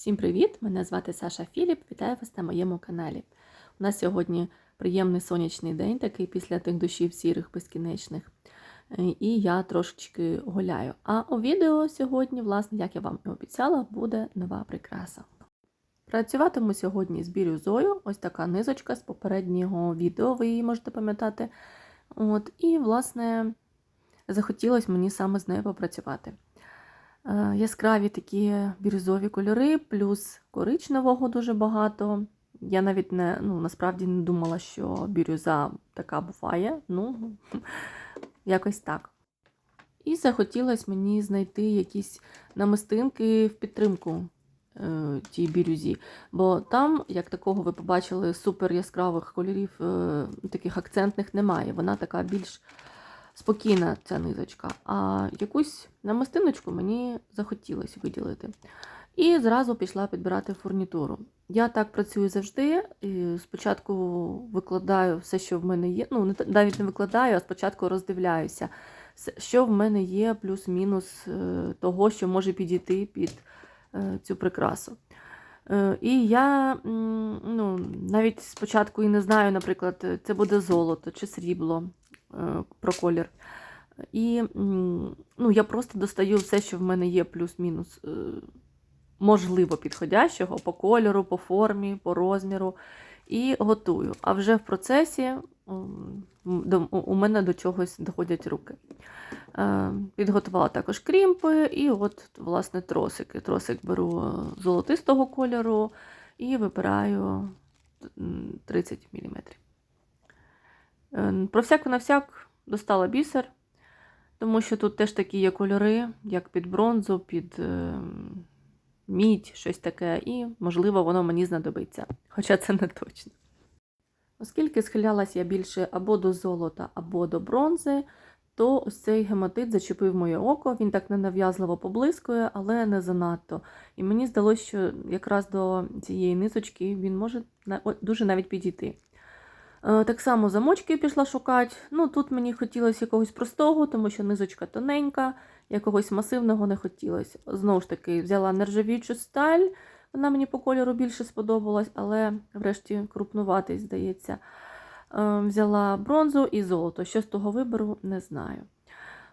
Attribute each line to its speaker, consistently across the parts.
Speaker 1: Всім привіт! Мене звати Саша Філіп. Вітаю вас на моєму каналі. У нас сьогодні приємний сонячний день, такий після тих душів сірих безкінечних. Е, І я трошечки гуляю. А у відео сьогодні, власне, як я вам і обіцяла, буде нова прикраса. Працюватиму сьогодні з бірюзою. Ось така низочка з попереднього відео, ви її можете пам'ятати. От, і, власне, захотілося мені саме з нею попрацювати. Е, Яскраві такі бірюзові кольори, плюс коричневого дуже багато. Я навіть не, ну, насправді не думала, що бірюза така буває. Ну, якось так. І захотілося мені знайти якісь намистинки в підтримку е, тій бірюзі. Бо там, як такого ви побачили, супер яскравих кольорів, е, таких акцентних немає. Вона така більш спокійна ця низочка. А якусь намистиночку мені захотілося виділити. І зразу пішла підбирати фурнітуру. Я так працюю завжди. Спочатку викладаю все, що в мене є. Ну, навіть не викладаю, а спочатку роздивляюся, що в мене є, плюс-мінус е, того, що може підійти під е, цю прикрасу. Е, І я ну, навіть спочатку і не знаю, наприклад, це буде золото чи срібло про колір. І ну, я просто достаю все, що в мене є, плюс-мінус, е, можливо, підходящого по кольору, по формі, по розміру, і готую. А вже в процесі у- мене до чогось доходять руки. Е, Підготувала також крімпи і от, власне, тросики. Тросик беру е, золотистого кольору і вибираю 30 мм. Е, Про всяк на всяк достала бісер, тому що тут теж такі є кольори, як під бронзу, під е, мідь, щось таке, і, можливо, воно мені знадобиться. Хоча це не точно. Оскільки схилялась я більше або до золота, або до бронзи, то ось цей гематит зачепив моє око. Він так ненав'язливо поблискує, але не занадто. І мені здалося, що якраз до цієї низочки він може дуже навіть підійти. Е, Так само замочки пішла шукати. Ну, тут мені хотілося якогось простого, тому що низочка тоненька, якогось масивного не хотілося. Знову ж таки, взяла нержавіючу сталь, вона мені по кольору більше сподобалась, але врешті крупнуватий, здається. Е, Взяла бронзу і золото. Що з того виберу, не знаю.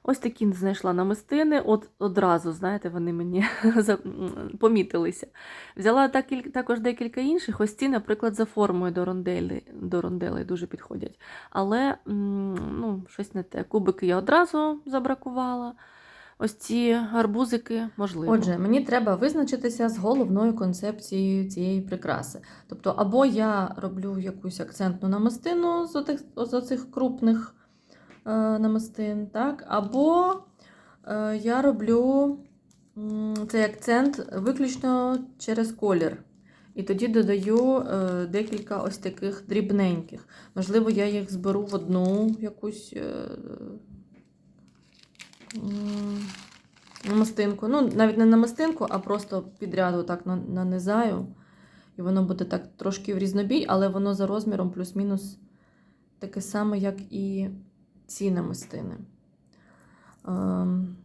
Speaker 1: Ось такі знайшла намистини, от одразу, знаєте, вони мені помітилися. Взяла так, також декілька інших. Ось ці, наприклад, за формою до ронделі, до ронделей дуже підходять. Але ну, щось не те. Кубики я одразу забракувала. Ось ці гарбузики, можливо.
Speaker 2: Отже, мені треба визначитися з головною концепцією цієї прикраси. Тобто, або я роблю якусь акцентну намистину з оцих крупних намистин, так? або е, я роблю цей акцент виключно через колір. І тоді додаю е, декілька ось таких дрібненьких. Можливо, я їх зберу в одну якусь. Е, намистинку. Ну, навіть не намистинку, а просто підряд отак нанизаю. І воно буде так трошки в різнобій, але воно за розміром плюс-мінус таке саме, як і ці намистини. Ем,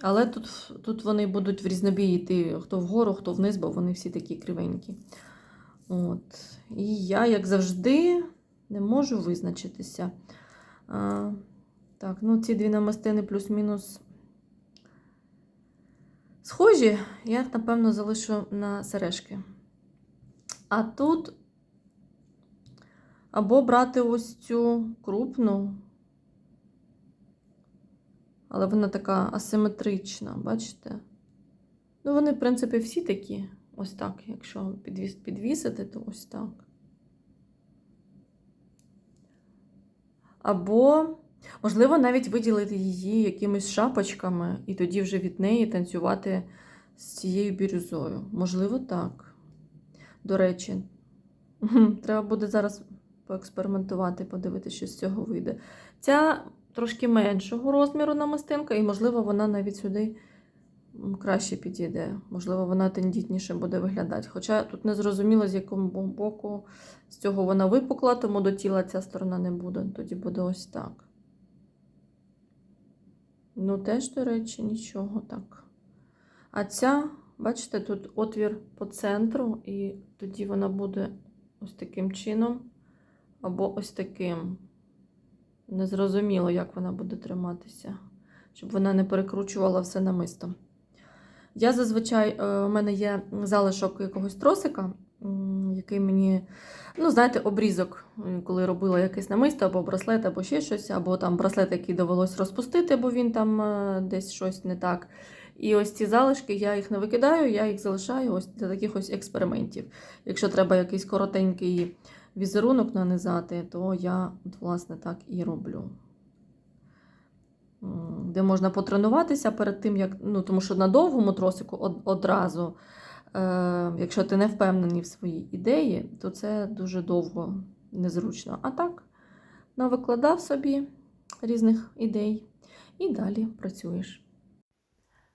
Speaker 2: але тут, тут вони будуть в різнобій йти хто вгору, хто вниз, бо вони всі такі кривенькі. От. І я, як завжди, не можу визначитися. А, так, ну ці дві намистини плюс-мінус схожі, я напевно, залишу на сережки. А тут або брати ось цю крупну, але вона така асиметрична, бачите? Ну, вони, в принципі, всі такі. Ось так, якщо підвіс, підвісити, то ось так. Або, можливо, навіть виділити її якимись шапочками і тоді вже від неї танцювати з цією бірюзою. Можливо, так. До речі, треба буде зараз поекспериментувати, подивитися, що з цього вийде. Ця трошки меншого розміру намистинка, і, можливо, вона навіть сюди краще підійде. Можливо, вона тендітніше буде виглядати. Хоча тут не зрозуміло, з якого боку з цього вона випукла, тому до тіла ця сторона не буде. Тоді буде ось так. Ну, теж, до речі, нічого так. А ця Бачите, тут отвір по центру, і тоді вона буде ось таким чином, або ось таким. Незрозуміло, як вона буде триматися, щоб вона не перекручувала все намисто. Я зазвичай, е, у мене є залишок якогось тросика, який мені, ну, знаєте, обрізок, коли робила якесь намисто, або браслет, або ще щось, або там браслет, який довелось розпустити, бо він там е, десь щось не так. І ось ці залишки, я їх не викидаю, я їх залишаю ось для таких ось експериментів. Якщо треба якийсь коротенький візерунок нанизати, то я, от, власне, так і роблю. Де можна потренуватися перед тим, як. Ну, тому що на довгому тросику од- одразу, е, якщо ти не впевнений в своїй ідеї, то це дуже довго незручно. А так, навикладав собі різних ідей і далі працюєш.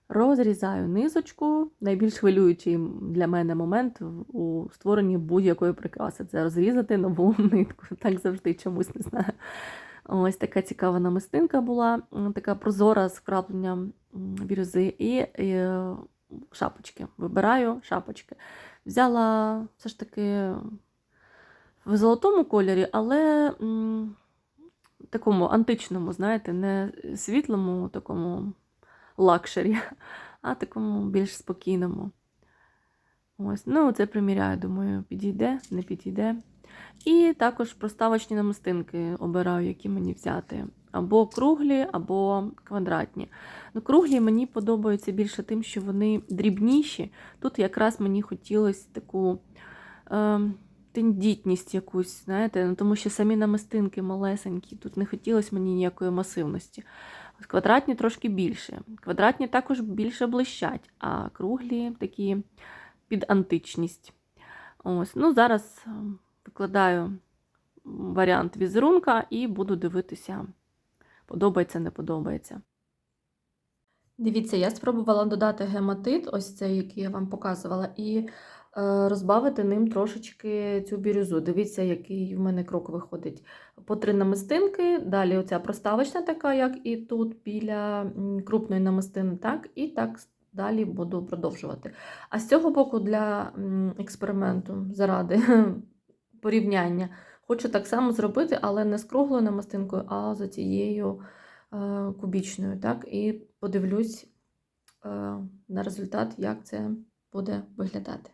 Speaker 1: Розрізаю низочку. Найбільш хвилюючий для мене момент у створенні будь-якої прикраси це розрізати нову нитку. Так завжди чомусь не знаю. Ось така цікава намистинка була, така прозора з вкрапленням бірюзи і, шапочки. Вибираю шапочки. Взяла все ж таки в золотому кольорі, але такому античному, знаєте, не світлому, такому лакшері, а такому більш спокійному. Ось, ну, це приміряю, думаю, підійде, не підійде. І також проставочні намистинки обираю, які мені взяти. Або круглі, або квадратні. Ну, круглі мені подобаються більше тим, що вони дрібніші. Тут якраз мені хотілося таку е, тендітність якусь, знаєте, ну, тому що самі намистинки малесенькі, тут не хотілося мені ніякої масивності. Квадратні трошки більше. Квадратні також більше блищать, а круглі такі під античність. Ось, ну, зараз е, викладаю варіант візерунка і буду дивитися, подобається, не подобається.
Speaker 2: Дивіться, я спробувала додати гематит, ось цей, який я вам показувала, і розбавити ним трошечки цю бірюзу. Дивіться, який в мене крок виходить. По три намистинки, далі оця проставочна така, як і тут, біля крупної намистини, так, і так далі буду продовжувати. А з цього боку для експерименту, заради порівняння, хочу так само зробити, але не з круглою намистинкою, а за цією е, кубічною. Так? І подивлюсь е, на результат, як це буде виглядати.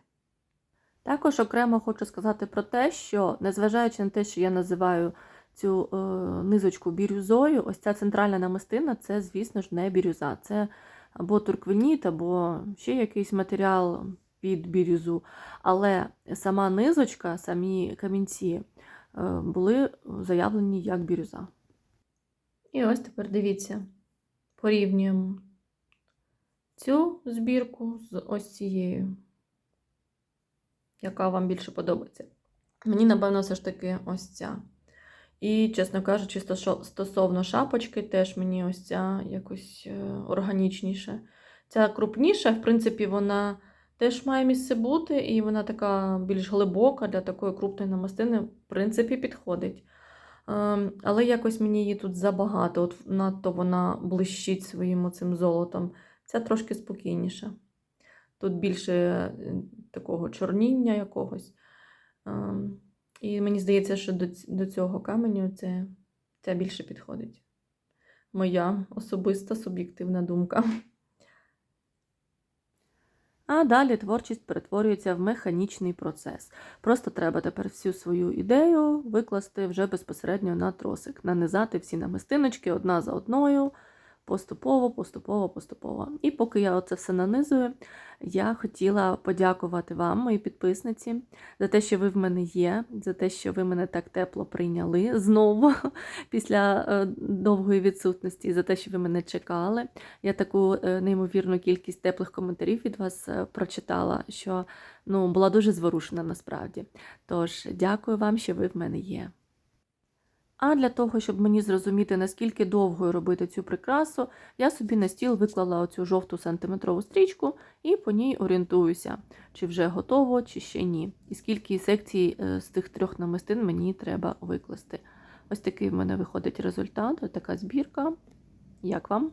Speaker 1: Також окремо хочу сказати про те, що незважаючи на те, що я називаю цю е, низочку бірюзою, ось ця центральна намистина це, звісно ж, не бірюза. Це або турквеніт, або ще якийсь матеріал під бірюзу. Але сама низочка, самі камінці е, були заявлені як бірюза.
Speaker 2: І ось тепер дивіться, порівнюємо цю збірку з ось цією, яка вам більше подобається. Мені, напевно, все ж таки ось ця. І, чесно кажучи, стосовно шапочки, теж мені ось ця якось е, органічніше. Ця крупніша, в принципі, вона теж має місце бути, і вона така більш глибока для такої крупної намистини, в принципі, підходить. Ем, Але якось мені її тут забагато, от надто вона блищить своїм оцим золотом. Ця трошки спокійніша. Тут більше е, такого чорніння якогось. Ем, І мені здається, що до цього каменю це, це більше підходить. Моя особиста суб'єктивна думка.
Speaker 1: А далі творчість перетворюється в механічний процес. Просто треба тепер всю свою ідею викласти вже безпосередньо на тросик, нанизати всі намистиночки одна за одною, поступово, поступово, поступово. І поки я оце все нанизую, я хотіла подякувати вам, мої підписниці, за те, що ви в мене є, за те, що ви мене так тепло прийняли знову після е, довгої відсутності, за те, що ви мене чекали. Я таку е, неймовірну кількість теплих коментарів від вас е, прочитала, що ну, була дуже зворушена насправді. Тож, дякую вам, що ви в мене є. А для того, щоб мені зрозуміти, наскільки довгою робити цю прикрасу, я собі на стіл виклала оцю жовту сантиметрову стрічку і по ній орієнтуюся, чи вже готово, чи ще ні. І скільки секцій е, з тих трьох намистин мені треба викласти. Ось такий в мене виходить результат, ось така збірка. Як вам?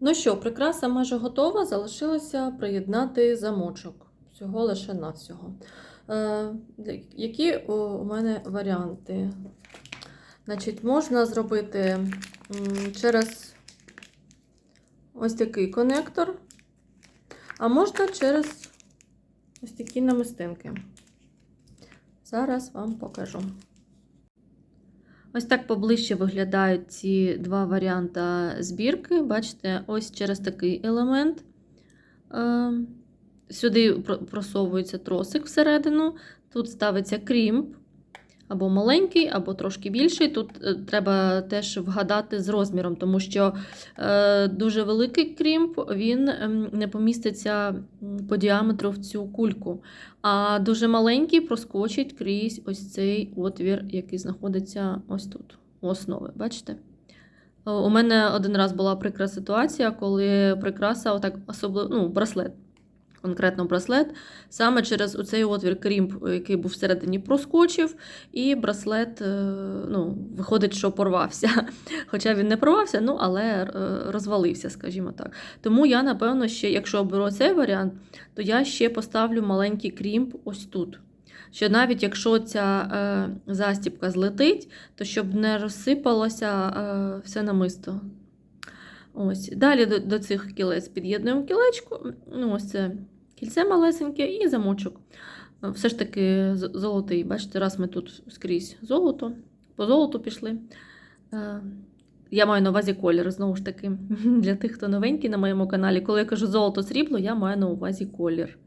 Speaker 1: Ну що, прикраса майже готова. Залишилося приєднати замочок. Всього лише навсього. Е, які у мене варіанти? Значить, можна зробити через ось такий конектор, а можна через ось такі намистинки. Зараз вам покажу. Ось так поближче виглядають ці два варіанти збірки. Бачите, ось через такий елемент. Е, Сюди просовується тросик всередину. Тут ставиться крімп, або маленький, або трошки більший. Тут е, треба теж вгадати з розміром, тому що е, дуже великий крімп він ем, не поміститься по діаметру в цю кульку. А дуже маленький проскочить крізь ось цей отвір, який знаходиться ось тут, у основи. Бачите? Е, У мене один раз була прикра ситуація, коли прикраса, отак особливо, ну, браслет, конкретно браслет, саме через оцей отвір крімп, який був всередині, проскочив, і браслет, е, ну, виходить, що порвався. Хоча він не порвався, ну, але е, розвалився, скажімо так. Тому я, напевно, ще, якщо оберу цей варіант, то я ще поставлю маленький крімп ось тут. Що навіть якщо ця е, застібка злетить, то щоб не розсипалося е, все намисто. Ось. Далі до, до цих кілець під'єднуємо кілечку. Ну, ось це кільце малесеньке і замочок. Е, Все ж таки золотий. Бачите, раз ми тут скрізь золото, по золоту пішли. Е, я маю на увазі колір, знову ж таки, для тих, хто новенький на моєму каналі. Коли я кажу золото срібло, я маю на увазі колір.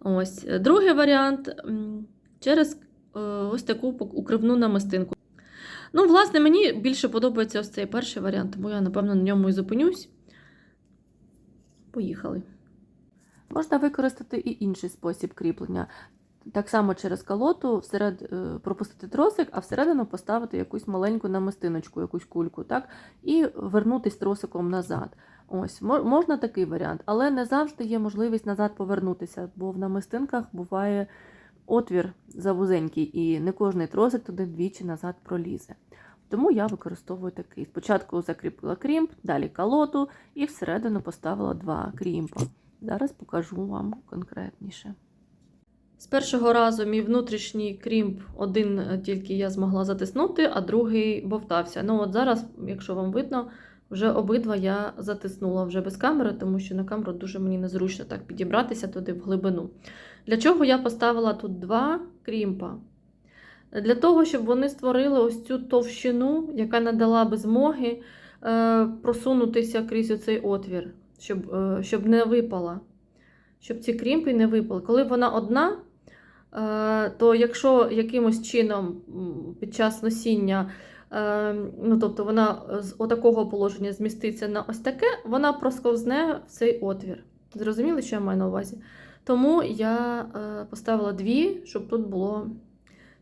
Speaker 1: Ось. Е, Другий варіант через ось таку укривну намистинку. Ну, власне, мені більше подобається ось цей перший варіант, тому я, напевно, на ньому і зупинюсь. Поїхали.
Speaker 3: Можна використати і інший спосіб кріплення. Так само через калоту всеред е, пропустити тросик, а всередину поставити якусь маленьку намистиночку, якусь кульку, так? і вернутись тросиком назад. Ось, можна такий варіант, але не завжди є можливість назад повернутися, бо в намистинках буває отвір завузенький, і не кожний тросик туди двічі назад пролізе. Тому я використовую такий. Спочатку закріпила крімп, далі калоту і всередину поставила два крімпа. Зараз покажу вам конкретніше.
Speaker 1: З першого разу мій внутрішній крімп один е, тільки я змогла затиснути, а другий бовтався. Ну от зараз, якщо вам видно, вже обидва я затиснула вже без камери, тому що на камеру дуже мені незручно так підібратися туди в глибину. Для чого я поставила тут два крімпа? Для того, щоб вони створили ось цю товщину, яка надала би змоги е, просунутися крізь оцей отвір, щоб, е, щоб не випала. Щоб ці крімпи не випали. Коли вона одна, е, то якщо якимось чином під час носіння, е, ну тобто вона з отакого положення зміститься на ось таке, вона просковзне в цей отвір. Зрозуміли, що я маю на увазі? Тому я поставила дві, щоб тут було,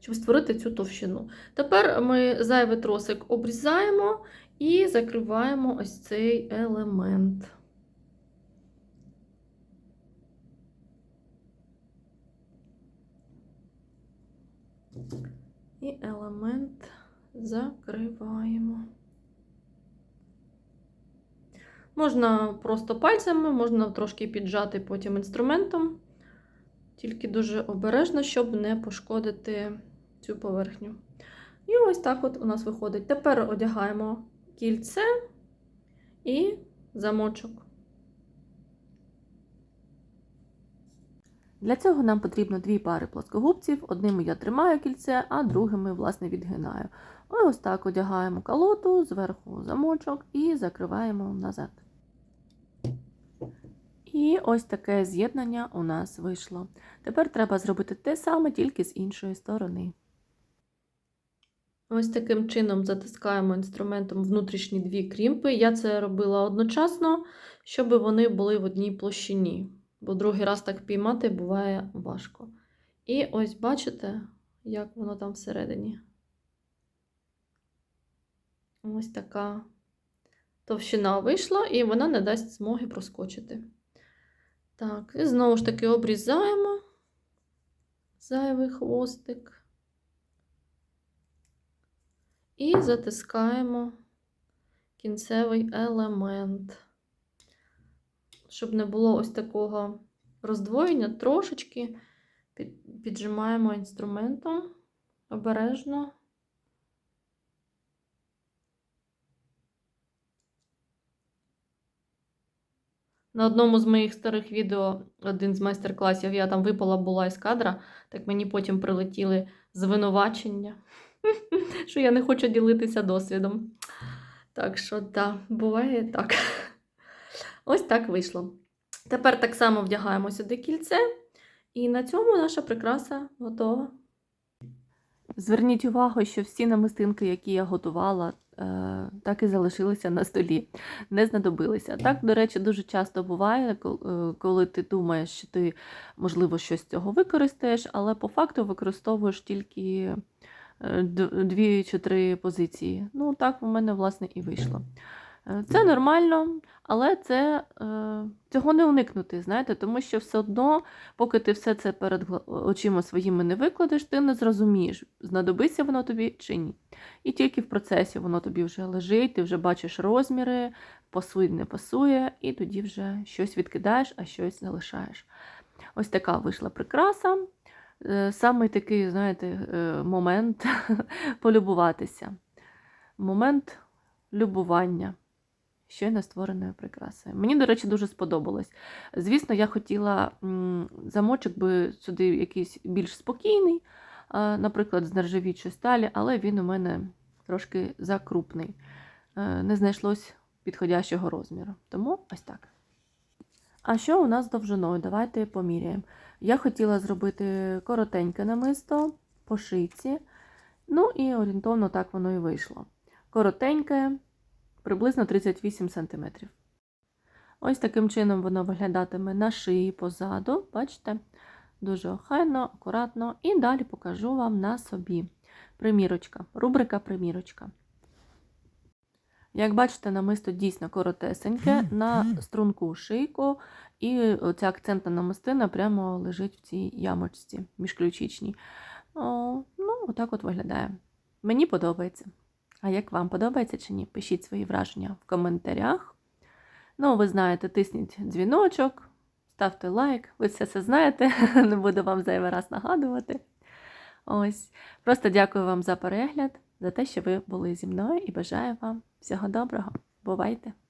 Speaker 1: щоб створити цю товщину. Тепер ми зайвий тросик обрізаємо і закриваємо ось цей елемент. І елемент закриваємо. Можна просто пальцями, можна трошки піджати потім інструментом, тільки дуже обережно, щоб не пошкодити цю поверхню. І ось так от у нас виходить. Тепер одягаємо кільце і замочок.
Speaker 3: Для цього нам потрібно дві пари плоскогубців. Одними я тримаю кільце, а другими, власне, відгинаю. Ось так одягаємо калоту, зверху замочок і закриваємо назад. І ось таке з'єднання у нас вийшло. Тепер треба зробити те саме, тільки з іншої сторони.
Speaker 1: Ось таким чином затискаємо інструментом внутрішні дві крімпи. Я це робила одночасно, щоб вони були в одній площині, бо другий раз так піймати буває важко. І ось бачите, як воно там всередині. Ось така товщина вийшла, і вона не дасть змоги проскочити. Так, і знову ж таки обрізаємо зайвий хвостик. І затискаємо кінцевий елемент.
Speaker 2: Щоб не було ось такого роздвоєння, трошечки піджимаємо інструментом обережно. На одному з моїх старих відео, один з майстер-класів, я там випала була із кадра, так мені потім прилетіли звинувачення, що я не хочу ділитися досвідом. Так що, так, буває так. Ось так вийшло. Тепер так само вдягаємо сюди кільце, і на цьому наша прикраса готова.
Speaker 1: Зверніть увагу, що всі намистинки, які я готувала, е, так і залишилися на столі, не знадобилися. Так, до речі, дуже часто буває, е, коли ти думаєш, що ти, можливо, щось з цього використаєш, але по факту використовуєш тільки е, дві чи три позиції. Ну, так в мене, власне, і вийшло. Е, Це нормально, але це, е, цього не уникнути, знаєте, тому що все одно поки ти все це перед очима своїми не викладеш, ти не зрозумієш, знадобиться воно тобі чи ні. І тільки в процесі воно тобі вже лежить, ти вже бачиш розміри, пасує, не пасує, і тоді вже щось відкидаєш, а щось залишаєш. Ось така вийшла прикраса. Е, Саме такий, знаєте, момент полюбуватися. Момент любування щойно створеною прикрасою. Мені, до речі, дуже сподобалось. Звісно, я хотіла замочок би сюди якийсь більш спокійний, наприклад, з нержавічої сталі, але він у мене трошки закрупний. Е, Не знайшлось підходящого розміру. Тому ось так. А що у нас з довжиною? Давайте поміряємо. Я хотіла зробити коротеньке намисто по шийці. Ну і орієнтовно так воно і вийшло. Коротеньке, приблизно 38 см. Ось таким чином воно виглядатиме на шиї позаду. Бачите? Дуже охайно, акуратно. І далі покажу вам на собі. Примірочка, рубрика примірочка. Як бачите, намисто дійсно коротесеньке, на струнку шийку, і оця акцентна намистина прямо лежить в цій ямочці міжключичній. О, ну, отак от виглядає. Мені подобається. А як вам подобається чи ні? Пишіть свої враження в коментарях. Ну, ви знаєте, тисніть дзвіночок, ставте лайк, ви все це знаєте, не буду вам зайвий раз нагадувати. Ось. Просто дякую вам за перегляд, за те, що ви були зі мною і бажаю вам всього доброго. Бувайте!